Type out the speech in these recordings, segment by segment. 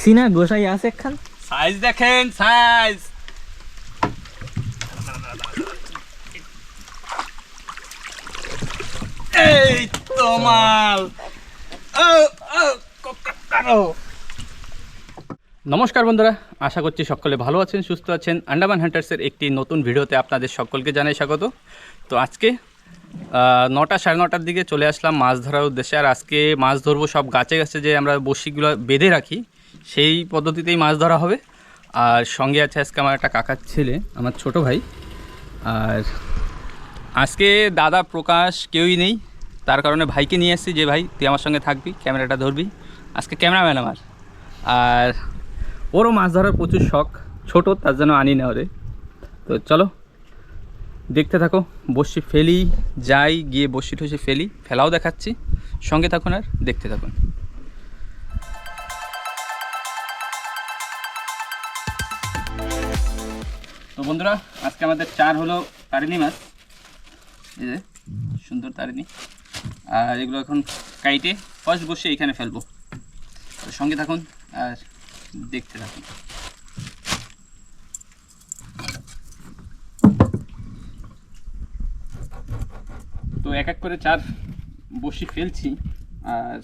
কি না গোসাই আছে একখান সাইজ দেখেন সাইজ এই তো মাল ও ও। কোকাকারো নমস্কার বন্ধুরা, আশা করছি সকলে ভালো আছেন, সুস্থ আছেন। আন্ডামান হান্টার্সের একটি নতুন ভিডিওতে আপনাদের সকলকে জানাই স্বাগত। তো আজকে নটা সাড়ে নটার দিকে চলে আসলাম মাছ ধরার উদ্দেশ্যে। আর আজকে মাছ ধরবো সব গাছে গাছে যে আমরা বড়শিগুলো বেঁধে রাখি, সেই পদ্ধতিতেই মাছ ধরা হবে। আর সঙ্গে আছে আজকে আমার একটা কাকার ছেলে, আমার ছোট ভাই। আর আজকে দাদা প্রকাশ কেউই নেই, তার কারণে ভাইকে নিয়ে আসছি যে, ভাই, তুই আমার সঙ্গে থাকবি, ক্যামেরাটা ধরবি। আজকে ক্যামেরাম্যান আমার। আর ওরও মাছ ধরার প্রচুর শখ। ছোট, তার জন্য আনি না ওরে তো চলো, দেখতে থাকো বসি ফেলি, যাই, গিয়ে বসি ঠসি ফেলি, ফেলাও দেখাচ্ছি। সঙ্গে থাকুন আর দেখতে থাকুন। তো বন্ধুরা, আজকে আমাদের চার হলো তারিণী মাছ। এই যে, সুন্দর তারিণী। আর এগুলো এখন কাইটে, ফার্স্ট বসে এখানে ফেলব। তো সঙ্গে থাকুন, আর দেখতে থাকুন তো এক এক করে চার বসি ফেলছি, আর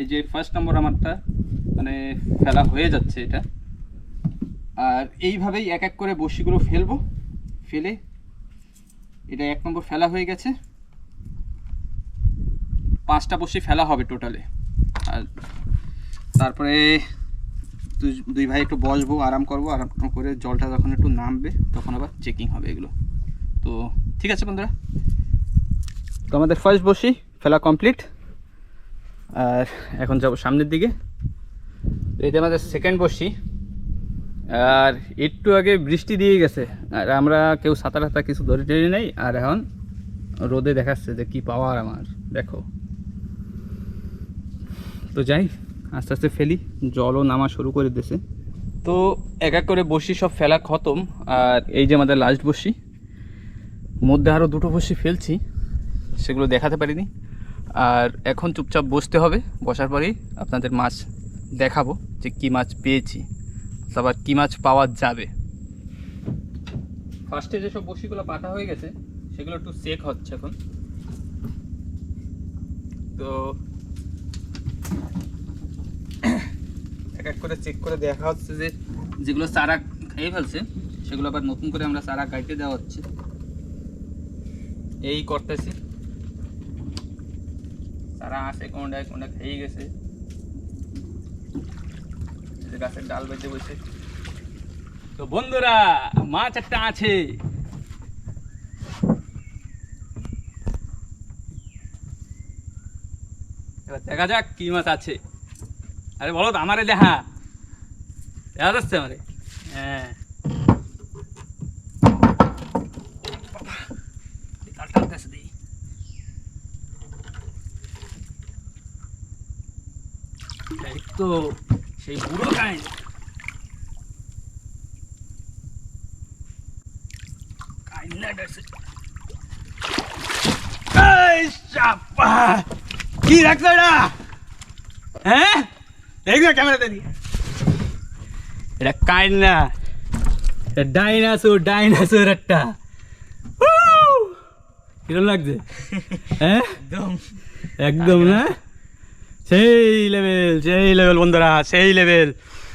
এই যে ফার্স্ট নম্বর আমারটা মানে ফেলা হয়ে যাচ্ছে এটা। আর এইভাবেই এক এক করে বসিগুলো ফেলব, ফেলে এটা এক নম্বর ফেলা হয়ে গেছে। পাঁচটা বসি ফেলা হবে টোটালে। আর তারপরে দুই- ভাই একটু বসবো, আরাম করব, আরাম করে জলটা যখন একটু নামবে, তখন আবার চেকিং হবে এগুলো। তো ঠিক আছে বন্ধুরা। তো আমাদের ফার্স্ট বসি, ফেলা কমপ্লিট আর এখন যাব সামনের দিকে। এটা আমাদের সেকেন্ড বসি। আর একটু আগে বৃষ্টি দিয়ে গেছে। আর আমরা কেউ সাঁতার হাতা কিছু ধরে টেনে নেই। আর এখন রোদে দেখাচ্ছে যে কি পাওয়ার আমার, দেখো। তো যাই। আস্তে আস্তে ফেলি, জলও নামা শুরু করে দিয়েছে তো এক এক করে বসি, সব ফেলা খতম। আর এই যে আমাদের লাস্ট বসি, মধ্যে আরও দুটো বসি ফেলছি, সেগুলো দেখাতে পারিনি। আর এখন চুপচাপ বসতে হবে, বসার পরেই আপনাদের মাছ দেখাবো যে কী মাছ পেয়েছি তারপর কী মাছ পাওয়া যাবে। ফার্স্টে যেসব বসিগুলো পাতা হয়ে গেছে, সেগুলো একটু চেক হচ্ছে এখন। তো এক এক করে চেক করে দেখা হচ্ছে যে যেগুলো চারা খেয়ে ফেলছে, সেগুলো আবার নতুন করে আমরা চারা দেওয়া হচ্ছে। এই করতেছি। চারা আছে কোনটায়, কোনটা খেয়ে গেছে। গাছের ডাল বেঁচে বসে। তো বন্ধুরা, মাছ একটা আছে। এবার দেখা যাক কি মাছ আছে। আরে বলো তো আমারে দেখা। দেখা যাচ্ছে আমারে? হ্যাঁ। তো সেই বুড়ো কাহিনী এই চাপা! কি রাখছো এটা? হ্যাঁ? দেখবে ক্যামেরাতে দি এটা কাইনা। এটা ডাইনাসোর ডাইনাসোর একটা। কিরম লাগছে? হ্যাঁ? একদম। একদম না? সেই লেভেল সেই লেভেল বন্ধুরা সেই লেভেল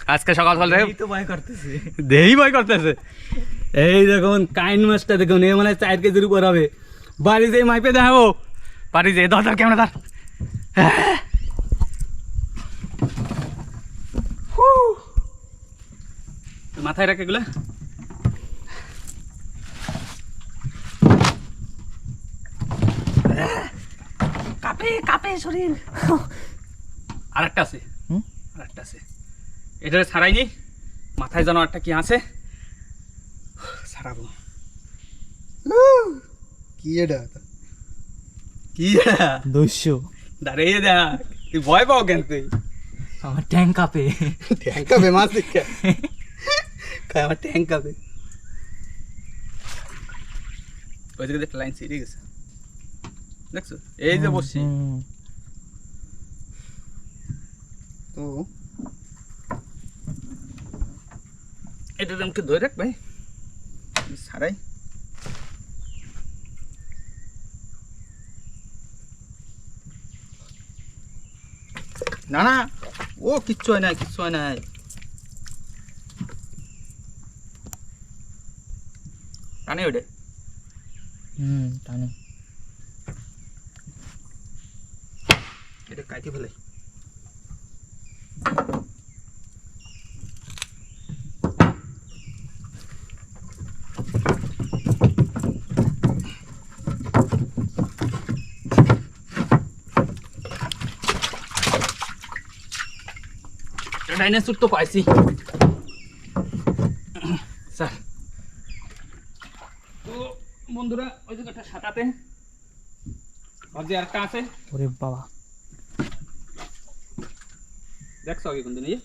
আজকে সকাল সকাল তো ভয় করতেছে। দেহি ভয় করতেছে। এই দেখুন কাইন মাছটা দেখুন এ মানে চার কেজির উপর হবে। বাড়িতে মাইপে দেখাবো। বাড়িতে ধর ক্যামেরা ধর। হুঁ। মাথায় রাখ এগুলো। কাঁপে কাঁপে শরীর। আরেকটা আছে। হুম? আরেকটা আছে। এটা ছাড়াইনি মাথায় যেন একটা কি আছে। ছাড়াবো। কি এটা? কি এটা? দস্য। দাঁড়িয়ে দেখ। তুই ভয় পাও কেন তুই? আমার ট্যাঙ্ক কাপে। ট্যাঙ্কা বেমাস দেখে। আমার ট্যাঙ্ক আছে ওই দিকে একটা লাইন ছিঁড়ে গেছে দেখছ এই যে বসছি হুম, তো এটা আমাকে ধরে রাখ ভাই সারাই না না ও কিচ্ছু হয় না কিচ্ছু হয় না টানে ওটা? হুম টানে। এটা কাটি ফেলে। ডাইনোসর তো পাইছি স্যার তো বন্ধুরা ওই যে একটা সাঁতাতে ভাবছি আরেকটা আছে। ওরে বাবা। দেখছ আগে কোনদিন এই?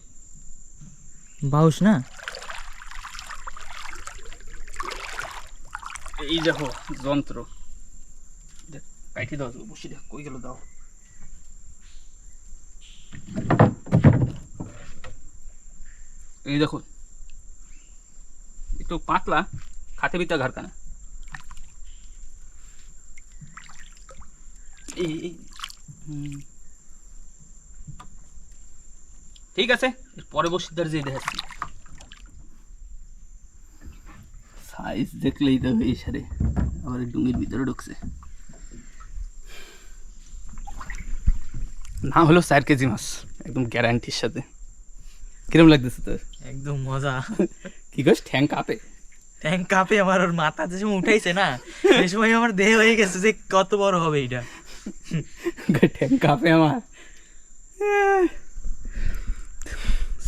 বাউস না? এই দেখো যন্ত্র। কাইটি দাও বসি দেখ কই গেল দাও। এই দেখো একটু পাতলা খাতে বিতা ঘর এই ঠিক আছে পরে বসিদার যে দেখাচ্ছি সাইজ দেখলেই তো এই সারে আবার ডুঙ্গির ভিতরে ঢুকছে। না হলো চার কেজি মাছ একদম গ্যারান্টির সাথে। কিরম লাগতেছে তোর? একদম মজা। কি কস ঠ্যাং কাঁপে? ঠ্যাং কাপে আমার ওর মাথা যে সময় উঠাইছে না সেই সময় আমার দেহ হয়ে গেছে যে কত বড় হবে এটা। কাঁপে আমার।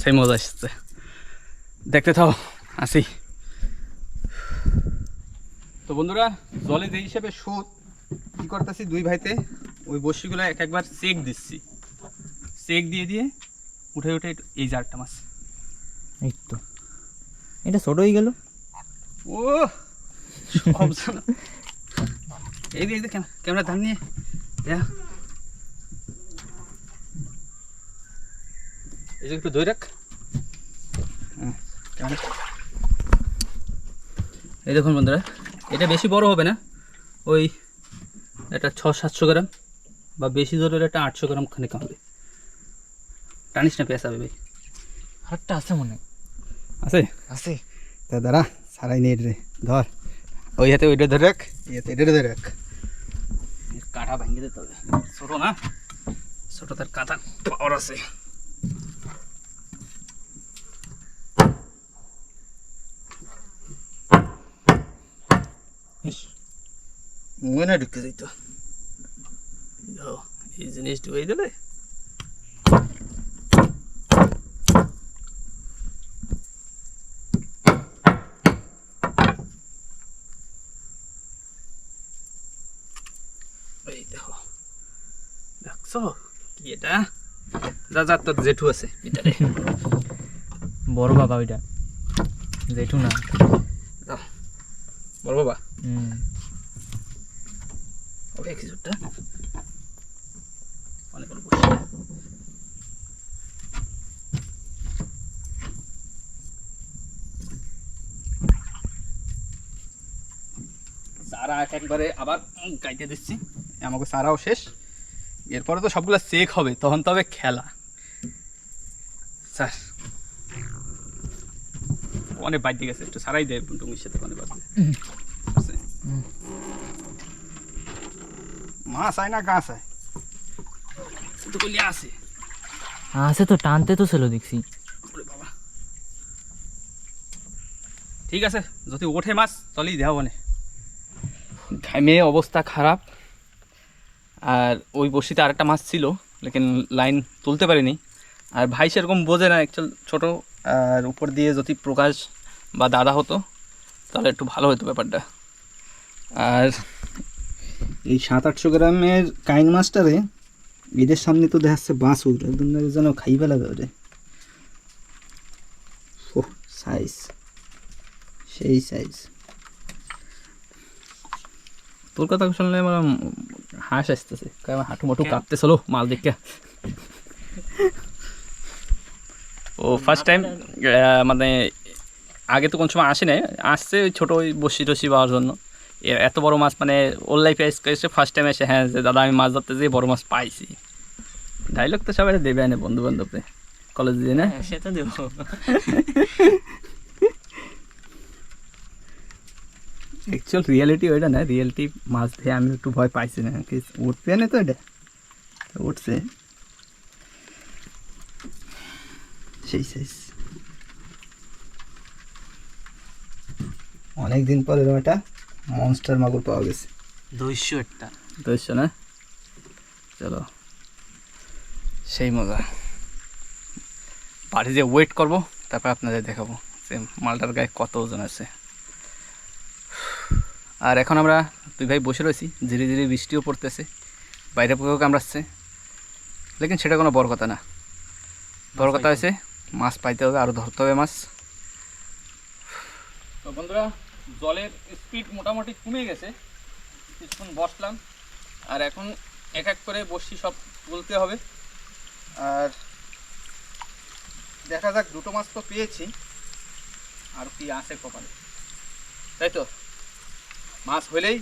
সেই মজা আসছে দেখতে থাও আসি। তো বন্ধুরা জলে যে হিসেবে সুদ কি করতেছি দুই ভাইতে ওই বসিগুলো এক একবার চেক দিচ্ছি। চেক দিয়ে দিয়ে উঠে উঠে এই জারটা মাছ। এই তো। এটা ছোট হয়ে গেল। ও এই দেখ ক্যামেরা ধান নিয়ে দেখ এই যে একটু দই রাখ এই দেখুন বন্ধুরা এটা বেশি বড় হবে না। ওই এটা ছ সাতশো গ্রাম বা বেশি জোর হলে একটা আটশো গ্রাম খানিক হবে। টানিস না পেঁচাবে ভাই। হাতটা আছে মনে আছে? আছে। তা দাঁড়া সারাই নেই রে ধর। ওই হাতে ওইটা ধরে রাখ। এই হাতে এটা ধরে রাখ। কাঁটা ভেঙে দিতে হবে ছোট না ছোট তার কাঁটা পাওয়ার আছে ইস, মুখে না ঢুকে যেত ও, এই জিনিস ঢুকে দিলে এই দেখো দেখছ কি এটা? যা যা তোর জেঠু আছে। ভিতরে বড় বাবা ওইটা। জেঠু না। বল বাবা। হুম। ওকে কিছুটা অনেক বড় সারা এক একবারে আবার গাইতে দিচ্ছি। আমাকে সারাও শেষ। এরপরে তো সবগুলো চেক হবে তখন তবে খেলা। স্যার। অনেক বাইতে গেছে একটু সারাই দেয় টুঙ্গির সাথে অনেক বাজবে মাছ আয় না গাছ আয় তো কলি আছে। আছে তো টানতে তো ছিল দেখছি। ঠিক আছে যদি ওঠে মাছ তলেই দেওয়া মানে ঘামে অবস্থা খারাপ। আর ওই বসিতে আরেকটা মাছ ছিল, লেকিন লাইন তুলতে পারিনি। আর ভাই সেরকম বোঝে না অ্যাকচুয়াল ছোটো, আর উপর দিয়ে যদি প্রকাশ বা দাদা হতো, তাহলে একটু ভালো হতো ব্যাপারটা। আর এই সাত আটশো গ্রামের কাইন মাছটারে এদের সামনে তো দেখাচ্ছে বাঁশুর, একদম যেন খাইবে লাগে ওরে ও সাইজ সেই সাইজ তোর কথা শুনলে আমার হাঁস আসতেছে। কারণ হাঁটু মাটু কাঁপতে চলো মাল দেখে। ও ফার্স্ট টাইম মানে আগে তো কোন সময় আসে নাই আসছে ওই ছোটো ওই বসি টসি পাওয়ার জন্য। এত বড় মাছ মানে ওর লাইফে এসে ফার্স্ট টাইম এসে হ্যাঁ যে দাদা আমি মাছ ধরতে যেয়ে বড় মাছ পাইছি। ডাইলগ তো সবাই দেবে আনে বন্ধু বান্ধবরে কলেজ দিয়ে না হ্যাঁ, সে তো দেবো। অ্যাকচুয়াল রিয়ালিটি ওইটা না রিয়েলিটি মাছ ধরে আমি একটু ভয় পাইছি না। উঠবে না তো এটা? উঠছে। সেই শেষ অনেক দিন পর এরকম একটা মনস্টার মাগুর পাওয়া গেছে। দুইশো একটা। বুঝছ না? চলো। সেই মজা। বাড়ি যে ওয়েট করব তারপর আপনাদের দেখাবো যে মালটার গায়ে কত ওজন আছে। আর এখন আমরা দুই ভাই বসে রয়েছি ধীরে ধীরে বৃষ্টিও পড়তেছে, বাইরে পোকাও কামড়াচ্ছে। লেকিন সেটা কোনো বড় কথা না। বড় কথা হয়েছে, মাছ পাইতে হবে আরও ধরতে হবে মাছ। তো বন্ধুরা, জলের স্পিড মোটামুটি কমে গেছে। কিছুক্ষণ বসলাম, আর এখন এক এক করে বসি সব তুলতে হবে। আর দেখা যাক, দুটো মাছ তো পেয়েছি। আর কি আছে কপালে। তাই তো? মাছ হলেই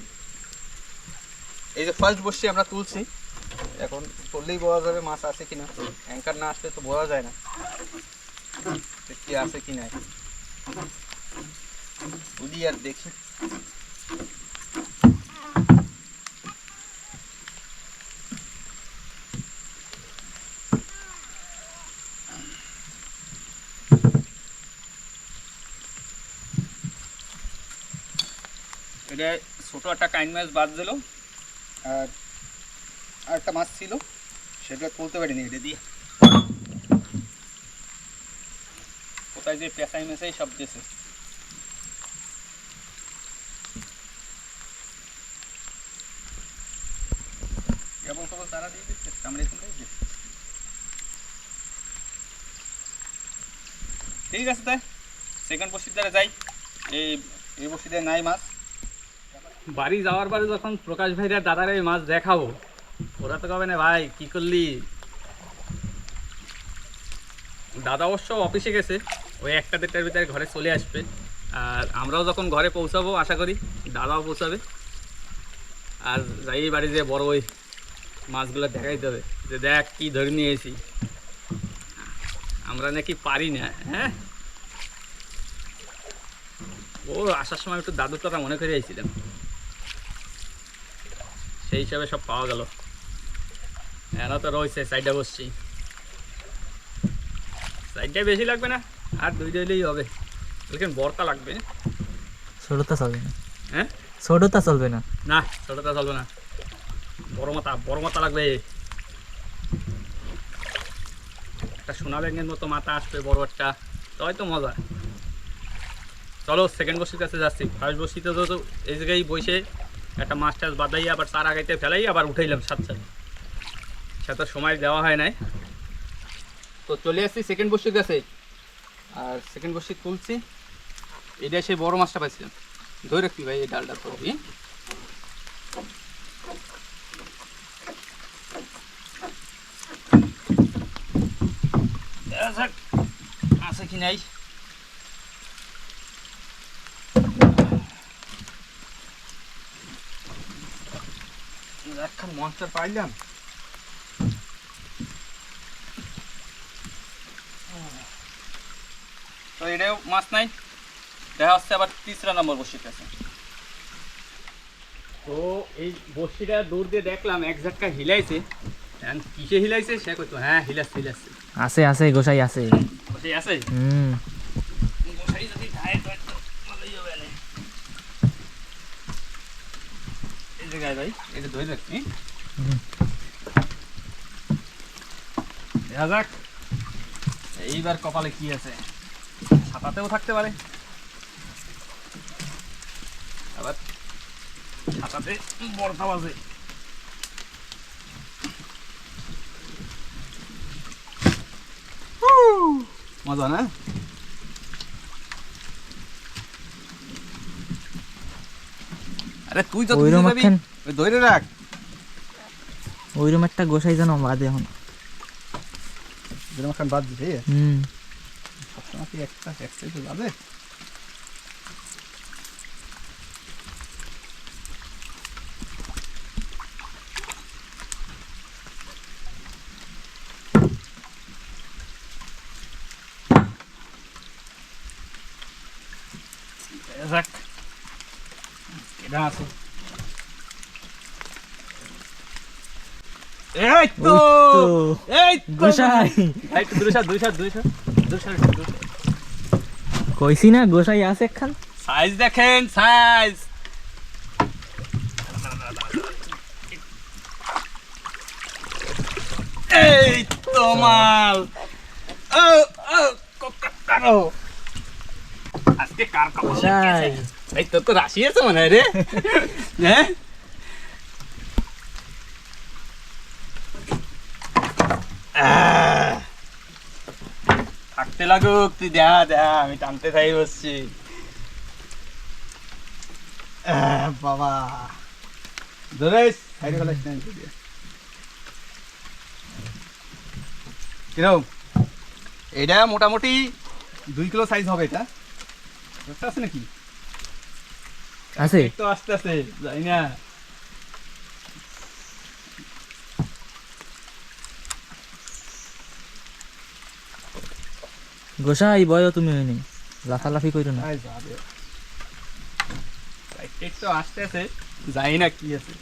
এই যে ফার্স্ট বসছি আমরা তুলছি। এখন তুললেই বলা যাবে মাছ আছে কিনা। অ্যাঙ্কার না আসলে তো বোঝা যায় না কি আছে কি নাই। তুলি আর দেখি। এটা ছোটো একটা কাইন মাছ বাদ দিল। আর একটা মাছ ছিল, সেটা তুলতে পারিনি, এটা দিয়ে। কোথায় যে পেঁচাই মেশাই সব দিয়েছে। তারা দিয়ে দিচ্ছে ঠিক আছে তাই সেকেন্ড বসির দ্বারা যাই, এই এই বসিতে নাই মাছ। বাড়ি যাওয়ার পরে যখন প্রকাশ ভাইরা দাদার এই মাছ দেখাবো, ওরা তো কবে না, ভাই, কি করলি? দাদা অবশ্য অফিসে গেছে, ওই একটা দেড়টার ভিতরে ঘরে চলে আসবে। আর আমরাও যখন ঘরে পৌঁছাবো, আশা করি দাদাও পৌঁছাবে। আর যাই বাড়ি যে বড় ওই মাছগুলো দেখাইতে হবে যে দেখ কি ধরে নিয়েছি। আমরা নাকি পারি না হ্যাঁ? ও, আসার সময় একটু দাদুর কথা মনে করে আইছিলাম। সেই হিসাবে সব পাওয়া গেল। এরা তো রয়েছে সাইডে বসছি। সাইডটাই বেশি লাগবে না আর দুই দিলেই হবে। লেকিন বরতা লাগবে। ছোটটা চলবে না। হ্যাঁ? ছোটটা চলবে না? না ছোটটা চলবে না। বড় মাথা বড় মাথা লাগবে। একটা সোনা ব্যাঙের মতো মাথা আসবে বড় একটা। তাই তো মজা। চলো সেকেন্ড বসির কাছে যাচ্ছি। ফার্স্ট বসিতে তো তো এই জায়গায় বসে একটা মাছ টাছ বাদাই আবার চার আগাইতে ফেলাই আবার উঠাইলাম সাত সাত। সেটা সময় দেওয়া হয় নাই। তো চলে আসছি সেকেন্ড বসির কাছে আর সেকেন্ড বসি তুলছি এটা সেই বড় মাছটা পাইছিলাম। ধরে রাখবি ভাই এই ডালটা যাক, আছে কি নাই। একখান মনস্টার পাইলাম। তো এটাও মাছ নাই। দেখা হচ্ছে আবার তিসরা নম্বর বসিতে আছে। তো এই বসিটা দূর দিয়ে দেখলাম এক ঝাটকা হিলাইছে। কিসে হিলাইছে সে কইতো হ্যাঁ হিলাচ্ছে হিলাচ্ছে। আছে আছে গোসাই আছে। বসে আছে? হুম মশারি যদি খায় তো একটু ভালোই হবে না। এই গায়ে ভাই। এটা ধরে রাখছি দেখা যাক। এইবার কপালে কি আছে। ছাতাতেও থাকতে পারে। আবার ছাতাতে বর্ষা আছে মজা না? আরে তুই তো ওইরকম একখান- ধরে রাখ। ওইরকম একটা গোসাই যেন বাদে এখন। ওইরকম একখান বাদ দিছে হুম। সবসময় কি একটা এক সাইডে যাবে যাক আছে এই তো এই তো গোসাই দূরে সর। দূরে সর, দূরে সর। কইছি না গোসাই আছে একখান সাইজ দেখেন সাইজ এই তো মাল ও ও কারও আজকে কার গোসাই এই তোর তো রাশি আছে মনে হয় রে হ্যাঁ থাকতে লাগুক তুই দেখা দেখা আমি টানতে থাই বসছি বাবা ধরেস সাইডে ফেলাস না কিরম এটা মোটামুটি দুই কিলো সাইজ হবে এটা আছে নাকি আছে? তো আস্তে আস্তে যাই না। গোসাই বয় তুমি হয়নি। লাফালাফি কইরো না। তো আস্তে আস্তে যাই না কি আছে।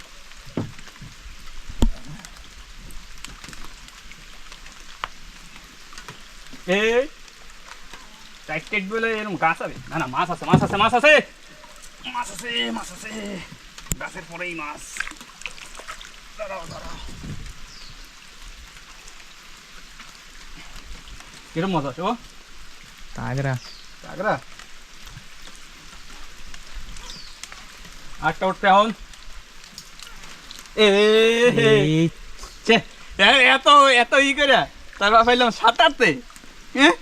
এই টাইট টাইট বলে এরকম গাছ আছে? না না মাছ আছে মাছ আছে মাছ আছে। মাছ আছে মাছ আছে গাছের পরেই মাছ দাঁড়াও দাঁড়াও কিরম মজা আছে ও তাগরা আগ্রা আটটা উঠতে এখন এত এত ই করে তারপর পাইলাম সাঁতারতে হ্যাঁ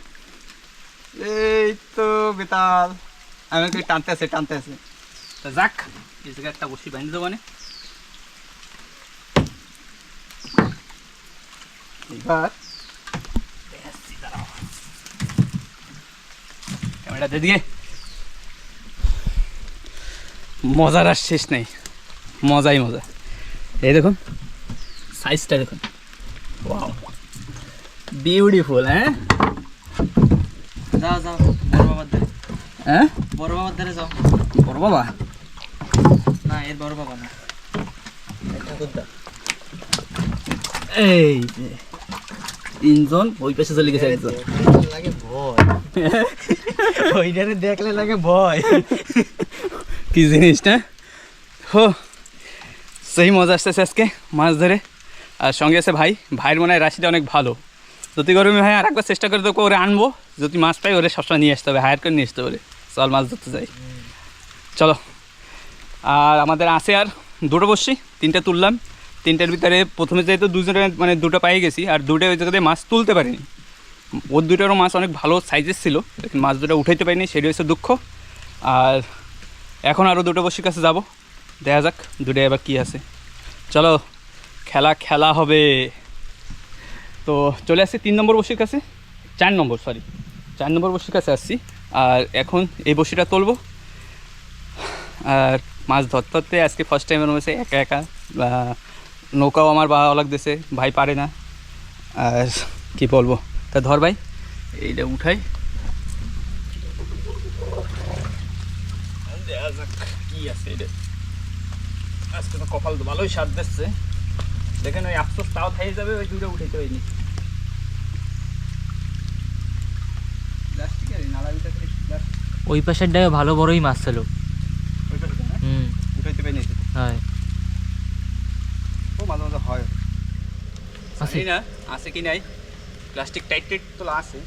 এই তো বেতাল আমি টানতে আছে টানতে আছে তা যাক এই জায়গায় একটা বসি বাঁধে দেবো এবার। ক্যামেরাতে দিয়ে মজার আর শেষ নেই মজাই মজা এই দেখুন সাইজটা দেখুন ওয়াও বিউটিফুল হ্যাঁ যাও যাও বড় বাবার ধারে হ্যাঁ বড় বাবার ধারে যাও বড় বাবা না এর বড় বাবা না। এই যে তিনজন ওই পাশে চলে গেছে একজন। লাগে ভয়। ওইটারে দেখলে লাগে ভয়। কি জিনিস না হো সেই মজা আসতেছে আজকে মাছ ধরে। আর সঙ্গে আছে ভাই। ভাইয়ের মনে হয় রাশিটা অনেক ভালো। যদি গরমে ভাই আর একবার চেষ্টা করে তো ওরে আনব। যদি মাছ পাই ওরে সবসময় নিয়ে আসতে হবে হায়ার করে নিয়ে আসতে হবে চল মাছ ধরতে যাই। চলো। আর আমাদের আছে আর দুটো বসছি, তিনটে তুললাম। তিনটের ভিতরে প্রথমে যেহেতু দুজনে মানে দুটো পাই গেছি, আর দুটো ওই জায়গাতে মাছ তুলতে পারিনি। ওর দুটোরও মাছ অনেক ভালো সাইজের ছিল মাছ দুটো উঠাইতে পারিনি, সেটা হচ্ছে দুঃখ। আর এখন আরও দুটো বসির কাছে যাব। দেখা যাক দুটো এবার কী আছে। চলো, খেলা খেলা হবে। তো চলে আসছি তিন নম্বর বসির কাছে। চার নম্বর সরি চার নম্বর বসির কাছে আসছি, আর এখন এই বসিটা তুলবো। আর মাছ ধরতে ধরতে আজকে ফার্স্ট টাইম এরকম হয়েছে একা একা নৌকাও আমার ভালো লাগতেছে ভাই পারে না। আর কি বলব? তা ধর ভাই এইটা উঠাই। কি আছে এটা আজকে তো কপাল তো ভালোই দিচ্ছে। দেখেন ওই আফসোস তাও থাই যাবে ওই দুটো উঠাইতে প্লাস্টিক ওই পাশের ডায়ে ভালো বড়ই মাছ ছিল ওই পাশে না হুম উঠাইতে পারিনি তো। হয় ও মাঝে মাঝে হয় আছে। না, আছে কি নাই। প্লাস্টিক টাইট টাইট তো আছে।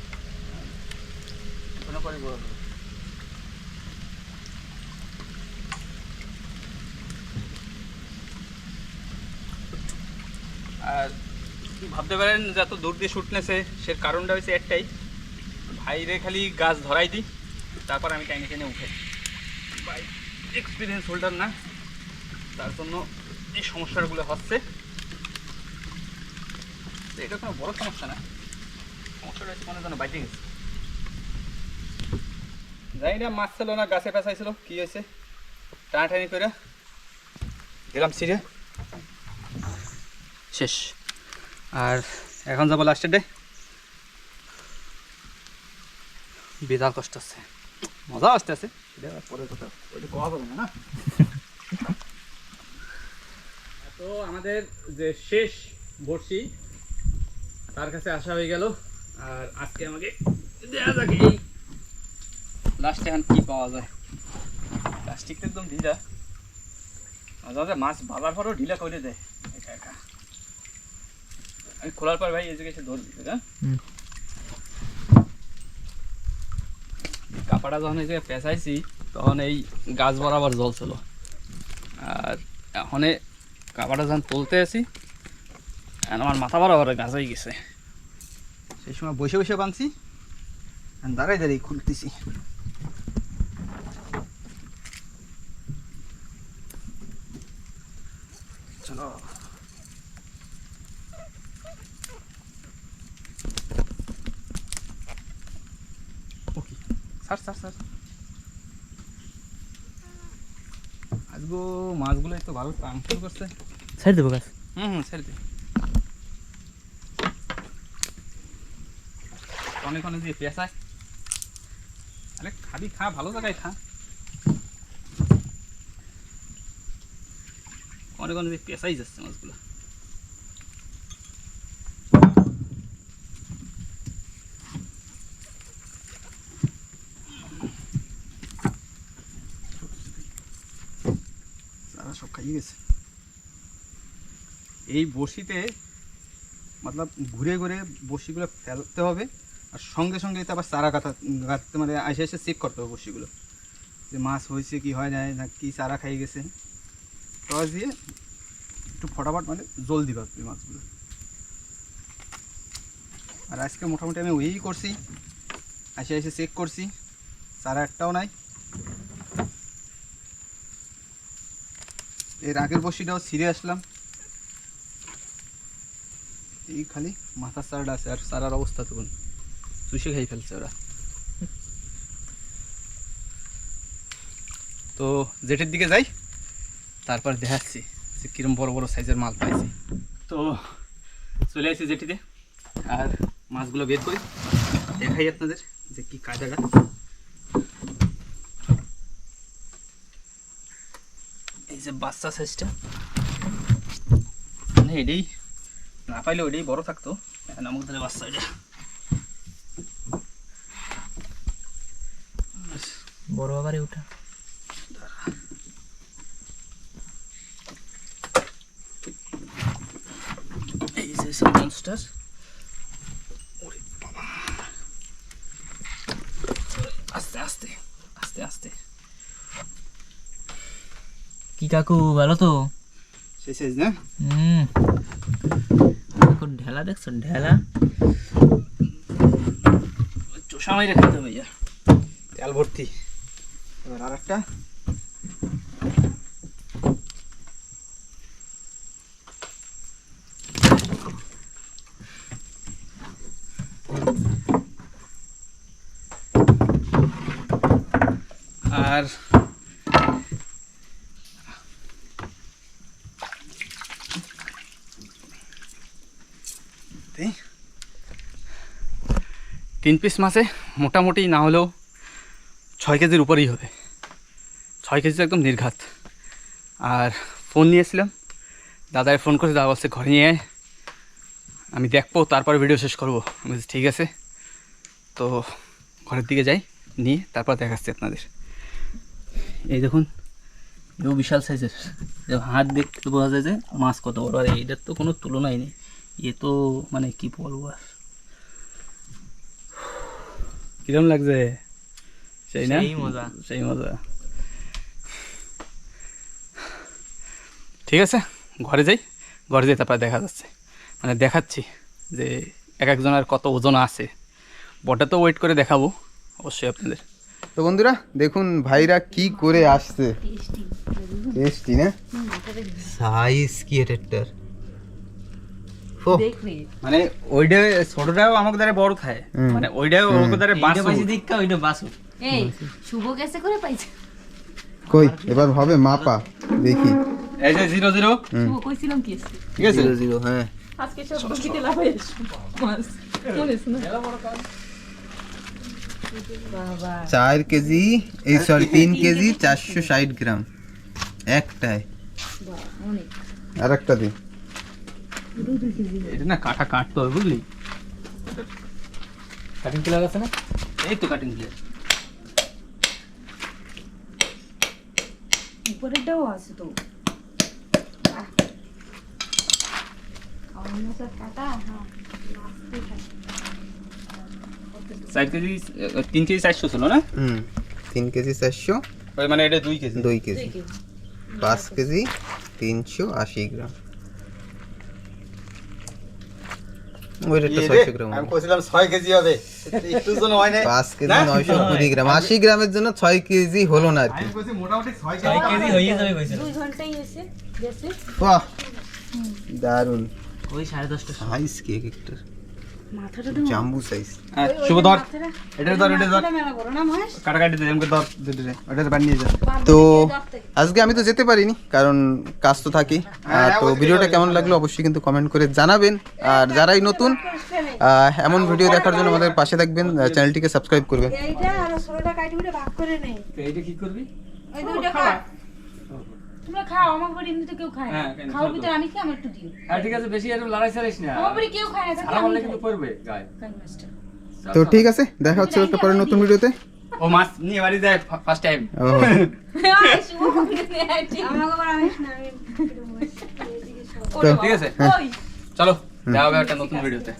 কোনো করে আর ভাবতে পারেন যে এত দূর দিয়ে শুট নেছে, সে কারণটা হয়েছে একটাই। ভাইরে খালি গাছ ধরাই দিই, তারপর আমি টাইনে টেনে উঠে। এক্সপিরিয়েন্স হোল্ডার না। তার জন্য এই সমস্যাগুলো হচ্ছে। এটা কোনো বড় সমস্যা না। সমস্যাটা হচ্ছে মনে যেন বাইতে গেছে জানি না মাছ ছিল না গাছে পেঁচাইছিল কি হয়েছে? টানাটানি করে গেলাম সিরে শেষ। আর এখন যাব লাস্টের ডে বিরাট কষ্ট আছে মজা আসতে আছে। না? তো আমাদের যে শেষ বর্ষি তার কাছে আসা হয়ে গেল। আর আজকে আমাকে দেওয়া যাক এই। লাস্টে এখন কি পাওয়া যায়? প্লাস্টিকটা একদম ঢিলা। মাঝে মাছ বাবার পরেও ঢিলা করে দেয়। একা একা। আমি খোলার পর ভাই জায়গায় এসে ধরবি হ্যাঁ। কাপড়টা যখন পেঁচাইছি তখন এই গাছ বরাবর জল ছিল আর এখন কাপড়টা যখন তুলতে আসি আমার মাথা বরাবর গাছ হয়ে গেছে। সেই সময় বসে বসে আর দাঁড়াই দাঁড়িয়ে খুলতেছি। চলো। ওকে স্যার স্যার স্যার আজগো মাছগুলো তো ভালো শুরু করছে? ছেড়ে দেবো গাছ। হুম হুম ছেড়ে দে। অনেক অনেক দিয়ে পেঁচায় আরে খাবি খা ভালো জায়গায় খা। অনেক অনেক দিয়ে পেঁচাই যাচ্ছে মাছগুলো। সব খাইয়ে গেছে। এই বড়শিতে মতলব ঘুরে ঘুরে বড়শিগুলো ফেলতে হবে। আর সঙ্গে সঙ্গে এতে আবার চারা গাঁথা গাঁথতে মানে এসে এসে চেক করতে হবে বড়শিগুলো। যে মাছ হয়েছে, কি হয় নাই, না কি চারা খাই গেছে। টস দিয়ে একটু ফটাফট মানে জল দিবা তুমি মাছগুলো। আর আজকে মোটামুটি আমি ওই করছি। এসে এসে চেক করছি। চারা একটাও নাই। এর আগের বসিটাও ছিঁড়ে আসলাম। এই খালি মাথার সারাটা আছে, আর সারার অবস্থা তখন চুষে খাই ফেলছে ওরা। তো জেটের দিকে যাই, তারপর দেখাচ্ছি যে কিরম বড় বড় সাইজের মাল পাইছি। তো চলে আসি জেটিতে আর মাছগুলো বের করি। দেখাই আপনাদের যে কি কাজাটা এই যে বাচ্চা সাইজটা মানে এটাই না পাইলে ওইটাই বড় থাকতো, এখন তাহলে বাচ্চা এটা। বড় বাবারে উঠা। এই যে আস্তে আস্তে আস্তে আস্তে। কি কাকু ভালো তো? সেই সাইজ না? হুম। কাকুর ঢেলা দেখছ? ঢেলা? চোষা মাইরে খেতে হবে তেল ভর্তি। এবার আর একটা আর তিন পিস মাছে মোটামুটি না হলেও ছয় কেজির উপরেই হবে। ছয় কেজি একদম নির্ঘাত। আর ফোন নিয়েছিলাম। দাদায় ফোন করে দাদা বলছে ঘরে নিয়ে আমি দেখব তারপর ভিডিও শেষ করব। আমি বলছি, ঠিক আছে। তো ঘরের দিকে যাই নিয়ে তারপর দেখাচ্ছি আপনাদের। এই দেখুন এও বিশাল সাইজের হাত দেখতে বোঝা যায় যে মাছ কত বড়। আর এইটার তো কোনো তুলনাই নেই। এ তো মানে কি বলব আর। কিরম লাগছে? সেই না? সেই মজা। সেই মজা। ঠিক আছে? ঘরে যাই। ঘরে যাই তারপরে দেখা যাচ্ছে। মানে দেখাচ্ছি যে এক একজনের কত ওজন আছে। বটা তো ওয়েট করে দেখাবো অবশ্যই আপনাদের। তো বন্ধুরা দেখুন ভাইরা কি করে আসছে। টেস্টি না? সাইজ কি এটার ও মানে ওইটা ছোটটাও আমাকে দ্বারা বড় খায়। মানে ওইটাও আমাকে দ্বারা এইটা বাঁচো পাইছি দীক্ষা ওইটা বাসু এই শুভ কেসে করে পাইছে। কই? এবার হবে মাপা দেখি। এই যে জিরো কইছিলাম কি? ঠিক আছে? জিরো জিরো হ্যাঁ। আজকে সব বকিতে লাভাই মাছ মনে আছে চার কেজি এই সরি তিন কেজি চারশো ষাট গ্রাম। একটাই অনেক। আর একটা দিন এটা না কাটা কাটতে হবে বুঝলি? কাটিং প্লেয়ার আছে না? এই তো কাটিং প্লেয়ার উপরেরটাও আছে তো বাহ। অন্য সব কাটা হ্যাঁ মাছই খায়। চার কেজি তিন কেজি চারশো ছিল না? হুম তিন কেজি চারশো মানে এটা দুই কেজি। দুই কেজি। পাঁচ কেজি তিনশো আশি গ্রাম। ওইটা ছয়শো গ্রাম হবে। কইছিলাম 6 কেজি হবে। একটু জন না। পাঁচ কেজি নয়শো কুড়ি গ্রাম। আশি গ্রামের জন্য ছয় কেজি হলো না আর কি। মোটামুটি 6 ছয় কেজি হয়ে যাবে কইছিল দুই ঘন্টাই হয়েছে গেছে। বাহ! দারুণ ওই সাড়ে দশটা সাইজ কেক একটা মাথাটা জাম্বু সাইজ হ্যাঁ, শুভ ধর। এটা ধর এটা ধর। কাটাকাটি দে আমাকে ধর দে, দে, দে। ওটা বানিয়ে যা। তো আজকে আমি তো যেতে পারিনি কারণ কাজ তো থাকি আর তো ভিডিওটা কেমন লাগল অবশ্যই কিন্তু কমেন্ট করে জানাবেন। আর যারাই নতুন এমন ভিডিও দেখার জন্য আমাদের পাশে থাকবেন চ্যানেলটিকে সাবস্ক্রাইব করবেন। এইটা আর কাটি ভাগ করে নেই এইটা কি করবি? ওই দুইটা কাট। তোমরা খাও আমার বাড়ি এমনি তো কেউ খায় না। হ্যাঁ, খাব? ভিতরে আমি কি আমার একটু দিও আর ঠিক আছে বেশি এরকম লড়াই চালিস না। আমার বাড়ি কেউ খায় না সারা আমি কিন্তু পড়বে গায়ে। তো ঠিক আছে দেখা হচ্ছে একটা পরে নতুন ভিডিওতে। ও মাছ নিয়ে বাড়ি দেয় ফার্স্ট টাইম ও। নিয়ে আয়, ঠিক। আছে। চলো দেখা হবে একটা নতুন ভিডিওতে।